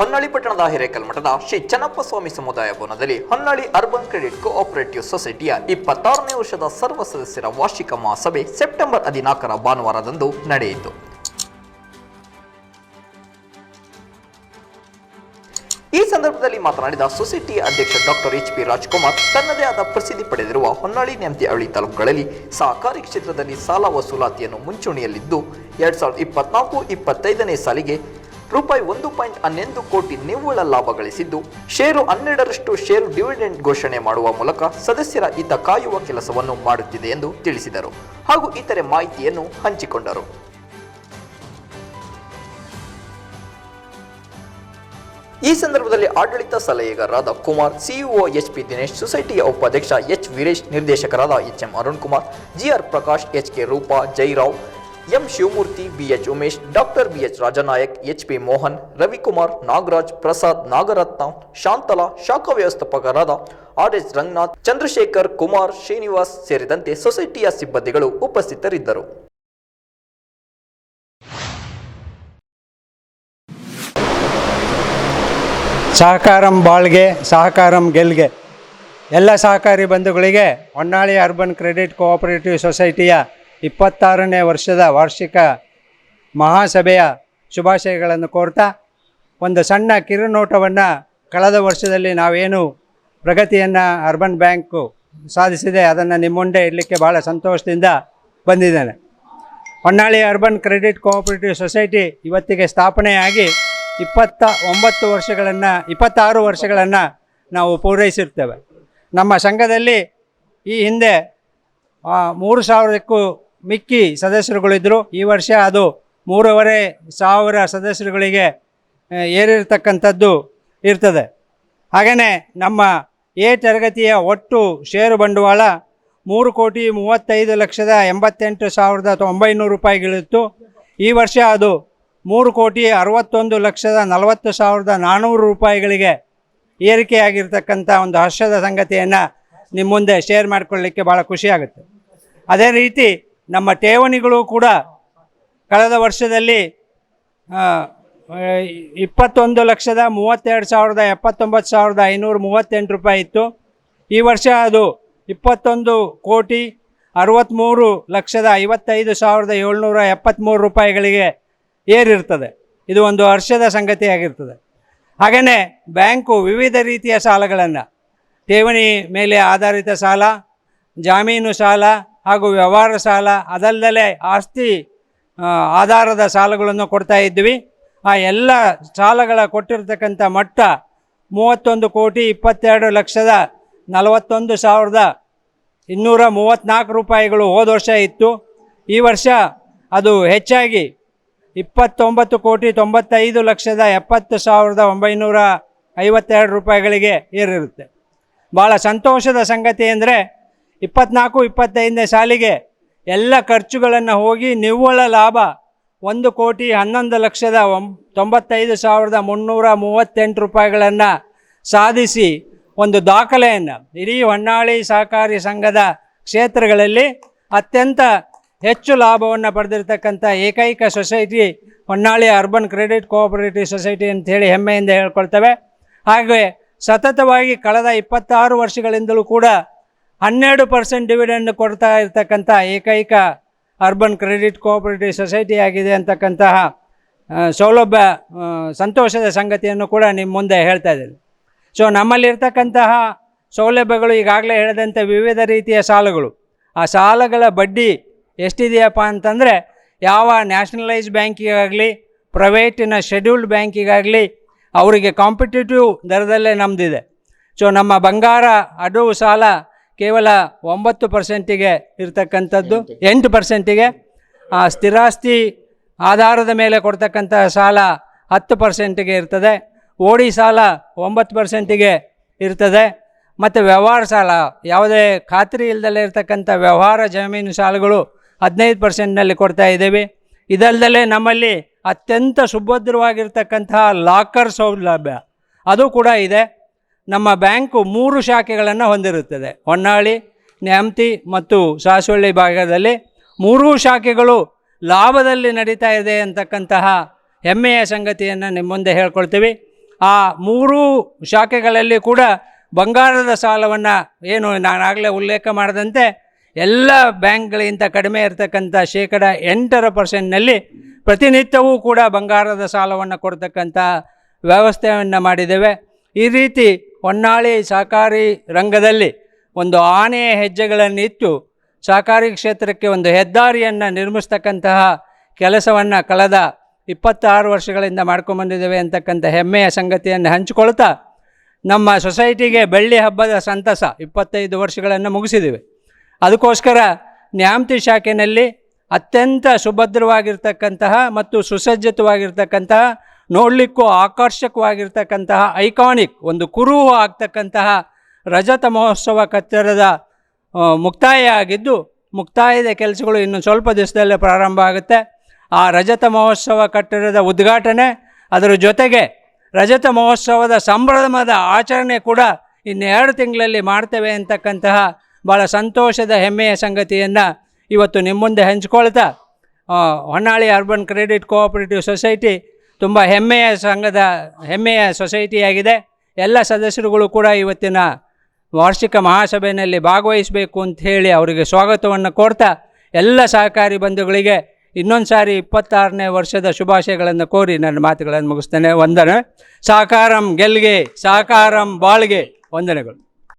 ಹೊನ್ನಾಳಿ ಪಟ್ಟಣದ ಹಿರೇಕಲ್ಮಠದ ಶ್ರೀ ಚನ್ನಪ್ಪ ಸ್ವಾಮಿ ಸಮುದಾಯ ಭವನದಲ್ಲಿ ಹೊನ್ನಾಳಿ ಅರ್ಬನ್ ಕ್ರೆಡಿಟ್ ಕೋಆಪರೇಟಿವ್ ಸೊಸೈಟಿಯ ಇಪ್ಪತ್ತಾರನೇ ವರ್ಷದ ಸರ್ವ ಸದಸ್ಯರ ವಾರ್ಷಿಕ ಮಹಾಸಭೆ ಸೆಪ್ಟೆಂಬರ್ ಹದಿನಾಲ್ಕರ ಭಾನುವಾರದಂದು ನಡೆಯಿತು. ಈ ಸಂದರ್ಭದಲ್ಲಿ ಮಾತನಾಡಿದ ಸೊಸೈಟಿ ಅಧ್ಯಕ್ಷ ಡಾಕ್ಟರ್ ಎಚ್ ಪಿ ರಾಜ್ಕುಮಾರ್, ತನ್ನದೇ ಆದ ಪ್ರಸಿದ್ಧಿ ಪಡೆದಿರುವ ಹೊನ್ನಾಳಿ ನೇಮತಿ ಅವಳಿ ತಾಲೂಕುಗಳಲ್ಲಿ ಸಹಕಾರಿ ಕ್ಷೇತ್ರದಲ್ಲಿ ಸಾಲ ವಸೂಲಾತಿಯನ್ನು ಮುಂಚೂಣಿಯಲ್ಲಿದ್ದು, ಎರಡ್ ಸಾವಿರದ ಇಪ್ಪತ್ನಾಲ್ಕು, ಇಪ್ಪತ್ತೈದನೇ ಸಾಲಿಗೆ ರೂಪಾಯಿ ಒಂದು ಪಾಯಿಂಟ್ ಹನ್ನೊಂದು ಕೋಟಿ ನಿವ್ವಳ ಲಾಭ ಗಳಿಸಿದ್ದು, ಷೇರು ಹನ್ನೆರಡರಷ್ಟು ಷೇರು ಡಿವಿಡೆಂಡ್ ಘೋಷಣೆ ಮಾಡುವ ಮೂಲಕ ಸದಸ್ಯರ ಹಿತ ಕಾಯುವ ಕೆಲಸವನ್ನು ಮಾಡುತ್ತಿದೆ ಎಂದು ತಿಳಿಸಿದರು ಹಾಗೂ ಇತರೆ ಮಾಹಿತಿಯನ್ನು ಹಂಚಿಕೊಂಡರು. ಈ ಸಂದರ್ಭದಲ್ಲಿ ಆಡಳಿತ ಸಲಹೆಗಾರರಾದ Kumar, CEO H P Dinesh, ಸೊಸೈಟಿಯ ಉಪಾಧ್ಯಕ್ಷ ಎಚ್ ವೀರೇಶ್, ನಿರ್ದೇಶಕರಾದ H M Arun Kumar GR Prakash, H K Roopa, Jairao M Shivamurthy BH Umesh, doctor BH Rajanayak, H P Mohan, Ravikumar, Nagaraj, Prasad, Nagaratna, Shantala, ಶಾಖಾ ವ್ಯವಸ್ಥಾಪಕರಾದ R H Ranganath, Chandrashekhar Kumar, Srinivas ಸೇರಿದಂತೆ ಸೊಸೈಟಿಯ ಸಿಬ್ಬಂದಿಗಳು ಉಪಸ್ಥಿತರಿದ್ದರು. ಸಹಕಾರಂ ಬಾಳ್ಗೆ, ಸಹಕಾರಂ ಗೆಲ್ಗೆ. ಎಲ್ಲ ಸಹಕಾರಿ ಬಂಧುಗಳಿಗೆ ಹೊನ್ನಾಳಿ ಅರ್ಬನ್ ಕ್ರೆಡಿಟ್ ಕೋಆಪರೇಟಿವ್ ಸೊಸೈಟಿಯ ಇಪ್ಪತ್ತಾರನೇ ವರ್ಷದ ವಾರ್ಷಿಕ ಮಹಾಸಭೆಯ ಶುಭಾಶಯಗಳನ್ನು ಕೋರ್ತಾ, ಒಂದು ಸಣ್ಣ ಕಿರುನೋಟವನ್ನು ಕಳೆದ ವರ್ಷದಲ್ಲಿ ನಾವೇನು ಪ್ರಗತಿಯನ್ನು ಅರ್ಬನ್ ಬ್ಯಾಂಕು ಸಾಧಿಸಿದೆ, ಅದನ್ನು ನಿಮ್ಮ ಮುಂದೆ ಇಡಲಿಕ್ಕೆ ಭಾಳ ಸಂತೋಷದಿಂದ ಬಂದಿದ್ದೇನೆ. Honnali urban credit cooperative society ಇವತ್ತಿಗೆ ಸ್ಥಾಪನೆಯಾಗಿ ಇಪ್ಪತ್ತ ಒಂಬತ್ತು ವರ್ಷಗಳನ್ನು, ಇಪ್ಪತ್ತಾರು ವರ್ಷಗಳನ್ನು ನಾವು ಪೂರೈಸಿರ್ತೇವೆ. ನಮ್ಮ ಸಂಘದಲ್ಲಿ ಈ ಹಿಂದೆ ಮೂರು ಸಾವಿರಕ್ಕೂ ಮಿಕ್ಕಿ ಸದಸ್ಯರುಗಳಿದ್ದರು ಈ ವರ್ಷ ಅದು ಮೂರುವರೆ ಸಾವಿರ ಸದಸ್ಯರುಗಳಿಗೆ ಏರಿರತಕ್ಕಂಥದ್ದು ಇರ್ತದೆ. ಹಾಗೆಯೇ ನಮ್ಮ ಎ ತರಗತಿಯ ಒಟ್ಟು ಷೇರು ಬಂಡವಾಳ ಮೂರು ಕೋಟಿ ಮೂವತ್ತೈದು ಲಕ್ಷದ ಎಂಬತ್ತೆಂಟು ಸಾವಿರದ ಒಂಬೈನೂರು ರೂಪಾಯಿಗಳಿತ್ತು. ಈ ವರ್ಷ ಅದು ಮೂರು ಕೋಟಿ ಅರವತ್ತೊಂದು ಲಕ್ಷದ ನಲವತ್ತು ಸಾವಿರದ ನಾನ್ನೂರು ರೂಪಾಯಿಗಳಿಗೆ ಏರಿಕೆಯಾಗಿರ್ತಕ್ಕಂಥ ಒಂದು ಹರ್ಷದ ಸಂಗತಿಯನ್ನು ನಿಮ್ಮ ಮುಂದೆ ಶೇರ್ ಮಾಡಿಕೊಳ್ಳಲಿಕ್ಕೆ ಭಾಳ ಖುಷಿಯಾಗುತ್ತೆ ಅದೇ ರೀತಿ ನಮ್ಮ ಠೇವಣಿಗಳು ಕೂಡ ಕಳೆದ ವರ್ಷದಲ್ಲಿ ಇಪ್ಪತ್ತೊಂದು ಲಕ್ಷದ ಮೂವತ್ತೆರಡು ಸಾವಿರದ ಎಪ್ಪತ್ತೊಂಬತ್ತು ಸಾವಿರದ ಐನೂರ ಮೂವತ್ತೆಂಟು ರೂಪಾಯಿ ಇತ್ತು. ಈ ವರ್ಷ ಅದು ಇಪ್ಪತ್ತೊಂದು ಕೋಟಿ ಅರವತ್ತ್ಮೂರು ಲಕ್ಷದ ಐವತ್ತೈದು ಸಾವಿರದ ಏಳ್ನೂರ ಎಪ್ಪತ್ತ್ಮೂರು ರೂಪಾಯಿಗಳಿಗೆ ಏರಿರ್ತದೆ. ಇದು ಒಂದು ಹರ್ಷದ ಸಂಗತಿಯಾಗಿರ್ತದೆ. ಹಾಗೆಯೇ ಬ್ಯಾಂಕು ವಿವಿಧ ರೀತಿಯ ಸಾಲಗಳನ್ನು, ಠೇವಣಿ ಮೇಲೆ ಆಧಾರಿತ ಸಾಲ, ಜಾಮೀನು ಸಾಲ ಹಾಗೂ ವ್ಯವಹಾರ ಸಾಲ, ಅದಲ್ಲದೆ ಆಸ್ತಿ ಆಧಾರದ ಸಾಲಗಳನ್ನು ಕೊಡ್ತಾ ಇದ್ವಿ. ಆ ಎಲ್ಲ ಸಾಲಗಳ ಕೊಟ್ಟಿರತಕ್ಕಂಥ ಮಟ್ಟ ಮೂವತ್ತೊಂದು ಕೋಟಿ ಇಪ್ಪತ್ತೆರಡು ಲಕ್ಷದ ನಲವತ್ತೊಂದು ಸಾವಿರದ ಇನ್ನೂರ ಮೂವತ್ತ್ನಾಲ್ಕು ರೂಪಾಯಿಗಳು ಹೋದ ವರ್ಷ ಇತ್ತು. ಈ ವರ್ಷ ಅದು ಹೆಚ್ಚಾಗಿ ಇಪ್ಪತ್ತೊಂಬತ್ತು ಕೋಟಿ ತೊಂಬತ್ತೈದು ಲಕ್ಷದ ಎಪ್ಪತ್ತು ಸಾವಿರದ ಒಂಬೈನೂರ ಐವತ್ತೆರಡು ರೂಪಾಯಿಗಳಿಗೆ ಏರಿರುತ್ತೆ. ಭಾಳ ಸಂತೋಷದ ಸಂಗತಿ ಅಂದರೆ ಇಪ್ಪತ್ನಾಲ್ಕು, ಇಪ್ಪತ್ತೈದನೇ ಸಾಲಿಗೆ ಎಲ್ಲ ಖರ್ಚುಗಳನ್ನು ಹೋಗಿ ನಿವ್ವಳ ಲಾಭ ಒಂದು ಕೋಟಿ ಹನ್ನೊಂದು ಲಕ್ಷದ ಒಂ, ತೊಂಬತ್ತೈದು ಸಾವಿರದ ಮುನ್ನೂರ ಮೂವತ್ತೆಂಟು ರೂಪಾಯಿಗಳನ್ನು ಸಾಧಿಸಿ ಒಂದು ದಾಖಲೆಯನ್ನು. ಇಡೀ ಹೊನ್ನಾಳಿ ಸಹಕಾರಿ ಸಂಘದ ಕ್ಷೇತ್ರಗಳಲ್ಲಿ ಅತ್ಯಂತ ಹೆಚ್ಚು ಲಾಭವನ್ನು ಪಡೆದಿರ್ತಕ್ಕಂಥ ಏಕೈಕ society Honnali urban credit cooperative society ಅಂತೇಳಿ ಹೆಮ್ಮೆಯಿಂದ ಹೇಳ್ಕೊಳ್ತವೆ. ಹಾಗೆ ಸತತವಾಗಿ ಕಳೆದ ಇಪ್ಪತ್ತಾರು ವರ್ಷಗಳಿಂದಲೂ ಕೂಡ ಹನ್ನೆರಡು ಪರ್ಸೆಂಟ್ ಡಿವಿಡೆಂಡ್ ಕೊಡ್ತಾ ಇರ್ತಕ್ಕಂಥ ಏಕೈಕ ಅರ್ಬನ್ ಕ್ರೆಡಿಟ್ ಕೋಆಪರೇಟಿವ್ ಸೊಸೈಟಿ ಆಗಿದೆ ಅಂತಕ್ಕಂತಹ ಸೌಲಭ್ಯ ಸಂತೋಷದ ಸಂಗತಿಯನ್ನು ಕೂಡ ನಿಮ್ಮ ಮುಂದೆ ಹೇಳ್ತಾ ಇದ್ದೀನಿ. ಸೊ ನಮ್ಮಲ್ಲಿರ್ತಕ್ಕಂತಹ ಸೌಲಭ್ಯಗಳು ಈಗಾಗಲೇ ಹೇಳಿದಂಥ ವಿವಿಧ ರೀತಿಯ ಸಾಲಗಳು. ಆ ಸಾಲಗಳ ಬಡ್ಡಿ ಎಷ್ಟಿದೆಯಪ್ಪ ಅಂತಂದರೆ, ಯಾವ ನ್ಯಾಷನಲೈಸ್ ಬ್ಯಾಂಕಿಗಾಗಲಿ, ಪ್ರೈವೇಟಿನ ಶೆಡ್ಯೂಲ್ಡ್ ಬ್ಯಾಂಕಿಗಾಗಲಿ ಅವರಿಗೆ ಕಾಂಪಿಟೇಟಿವ್ ದರದಲ್ಲೇ ನಮ್ಮದಿದೆ ಸೊ ನಮ್ಮ ಬಂಗಾರ ಅಡವು ಸಾಲ ಕೇವಲ ಒಂಬತ್ತು ಪರ್ಸೆಂಟಿಗೆ ಇರ್ತಕ್ಕಂಥದ್ದು, ಎಂಟು ಪರ್ಸೆಂಟಿಗೆ ಸ್ಥಿರಾಸ್ತಿ ಆಧಾರದ ಮೇಲೆ ಕೊಡ್ತಕ್ಕಂಥ ಸಾಲ ಹತ್ತು ಪರ್ಸೆಂಟಿಗೆ ಇರ್ತದೆ. ಓಡಿ ಸಾಲ ಒಂಬತ್ತು ಪರ್ಸೆಂಟಿಗೆ ಇರ್ತದೆ. ಮತ್ತು ವ್ಯವಹಾರ ಸಾಲ, ಯಾವುದೇ ಖಾತ್ರಿ ಇಲ್ಲದಲ್ಲೇ ಇರತಕ್ಕಂಥ ವ್ಯವಹಾರ ಜಮೀನು ಸಾಲಗಳು ಹದಿನೈದು ಪರ್ಸೆಂಟ್ನಲ್ಲಿ ಕೊಡ್ತಾ ಇದ್ದೇವೆ. ಇದಲ್ಲದೆ ನಮ್ಮಲ್ಲಿ ಅತ್ಯಂತ ಸುಭದ್ರವಾಗಿರ್ತಕ್ಕಂತಹ ಲಾಕರ್ ಸೌಲಭ್ಯ, ಅದು ಕೂಡ ಇದೆ. ನಮ್ಮ ಬ್ಯಾಂಕು ಮೂರು ಶಾಖೆಗಳನ್ನು ಹೊಂದಿರುತ್ತದೆ. ಹೊನ್ನಾಳಿ, ನ್ಯಾಮತಿ ಮತ್ತು ಸಾಸುವಳ್ಳಿ ಭಾಗದಲ್ಲಿ ಮೂರೂ ಶಾಖೆಗಳು ಲಾಭದಲ್ಲಿ ನಡೀತಾ ಇದೆ ಅಂತಕ್ಕಂತಹ ಹೆಮ್ಮೆಯ ಸಂಗತಿಯನ್ನು ನಿಮ್ಮ ಮುಂದೆ ಹೇಳ್ಕೊಳ್ತೀವಿ. ಆ ಮೂರೂ ಶಾಖೆಗಳಲ್ಲಿ ಕೂಡ ಬಂಗಾರದ ಸಾಲವನ್ನು ಏನು ನಾನಾಗಲೇ ಉಲ್ಲೇಖ ಮಾಡಿದಂತೆ ಎಲ್ಲ ಬ್ಯಾಂಕ್ಗಳಿಗಿಂತ ಕಡಿಮೆ ಇರತಕ್ಕಂಥ ಶೇಕಡ ಎಂಟರ ಪರ್ಸೆಂಟ್ನಲ್ಲಿ ಪ್ರತಿನಿತ್ಯವೂ ಕೂಡ ಬಂಗಾರದ ಸಾಲವನ್ನು ಕೊಡ್ತಕ್ಕಂಥ ವ್ಯವಸ್ಥೆಯನ್ನು ಮಾಡಿದ್ದೇವೆ. ಈ ರೀತಿ ಹೊನ್ನಾಳಿ ಸಹಕಾರಿ ರಂಗದಲ್ಲಿ ಒಂದು ಆನೆಯ ಹೆಜ್ಜೆಗಳನ್ನು ಇಟ್ಟು ಸಹಕಾರಿ ಕ್ಷೇತ್ರಕ್ಕೆ ಒಂದು ಹೆದ್ದಾರಿಯನ್ನು ನಿರ್ಮಿಸ್ತಕ್ಕಂತಹ ಕೆಲಸವನ್ನು ಕಳೆದ ಇಪ್ಪತ್ತಾರು ವರ್ಷಗಳಿಂದ ಮಾಡ್ಕೊಂಬಂದಿದ್ದೇವೆ ಅಂತಕ್ಕಂಥ ಹೆಮ್ಮೆಯ ಸಂಗತಿಯನ್ನು ಹಂಚಿಕೊಳ್ತಾ ನಮ್ಮ ಸೊಸೈಟಿಗೆ ಬೆಳ್ಳಿ ಹಬ್ಬದ ಸಂತಸ ಇಪ್ಪತ್ತೈದು ವರ್ಷಗಳನ್ನು ಮುಗಿಸಿದ್ದೀವಿ ಅದಕ್ಕೋಸ್ಕರ ನ್ಯಾಮತಿ ಶಾಖೆಯಲ್ಲಿ ಅತ್ಯಂತ ಸುಭದ್ರವಾಗಿರ್ತಕ್ಕಂತಹ ಮತ್ತು ಸುಸಜ್ಜಿತವಾಗಿರ್ತಕ್ಕಂತಹ ನೋಡಲಿಕ್ಕೂ ಆಕರ್ಷಕವಾಗಿರ್ತಕ್ಕಂತಹ, ಐಕಾನಿಕ್, ಒಂದು ಕುರುಹು ಆಗ್ತಕ್ಕಂತಹ ರಜತ ಮಹೋತ್ಸವ ಕಟ್ಟಡದ ಮುಕ್ತಾಯ ಆಗಿದ್ದು, ಮುಕ್ತಾಯದ ಕೆಲಸಗಳು ಇನ್ನು ಸ್ವಲ್ಪ ದಿವಸದಲ್ಲೇ ಪ್ರಾರಂಭ ಆಗುತ್ತೆ. ಆ ರಜತ ಮಹೋತ್ಸವ ಕಟ್ಟಡದ ಉದ್ಘಾಟನೆ, ಅದರ ಜೊತೆಗೆ ರಜತ ಮಹೋತ್ಸವದ ಸಂಭ್ರಮದ ಆಚರಣೆ ಕೂಡ ಇನ್ನೆರಡು ತಿಂಗಳಲ್ಲಿ ಮಾಡ್ತೇವೆ ಅಂತಕ್ಕಂತಹ ಭಾಳ ಸಂತೋಷದ ಹೆಮ್ಮೆಯ ಸಂಗತಿಯನ್ನು ಇವತ್ತು ನಿಮ್ಮ ಮುಂದೆ ಹಂಚ್ಕೊಳ್ತಾ Honnali urban credit cooperative society ತುಂಬ ಹೆಮ್ಮೆಯ ಸಂಘದ, ಹೆಮ್ಮೆಯ ಸೊಸೈಟಿಯಾಗಿದೆ. ಎಲ್ಲ ಸದಸ್ಯರುಗಳು ಕೂಡ ಇವತ್ತಿನ ವಾರ್ಷಿಕ ಮಹಾಸಭೆಯಲ್ಲಿ ಭಾಗವಹಿಸಬೇಕು ಅಂತ ಹೇಳಿ ಅವರಿಗೆ ಸ್ವಾಗತವನ್ನು ಕೋರ್ತಾ, ಎಲ್ಲ ಸಹಕಾರಿ ಬಂಧುಗಳಿಗೆ ಇನ್ನೊಂದು ಸಾರಿ ಇಪ್ಪತ್ತಾರನೇ ವರ್ಷದ ಶುಭಾಶಯಗಳನ್ನು ಕೋರಿ ನನ್ನ ಮಾತುಗಳನ್ನು ಮುಗಿಸ್ತೇನೆ. ವಂದನೆ. ಸಹಕಾರಂ ಗೆಲ್ಗೆ ಸಹಕಾರಂ ಬಾಳ್ಗೆ. ವಂದನೆಗಳು.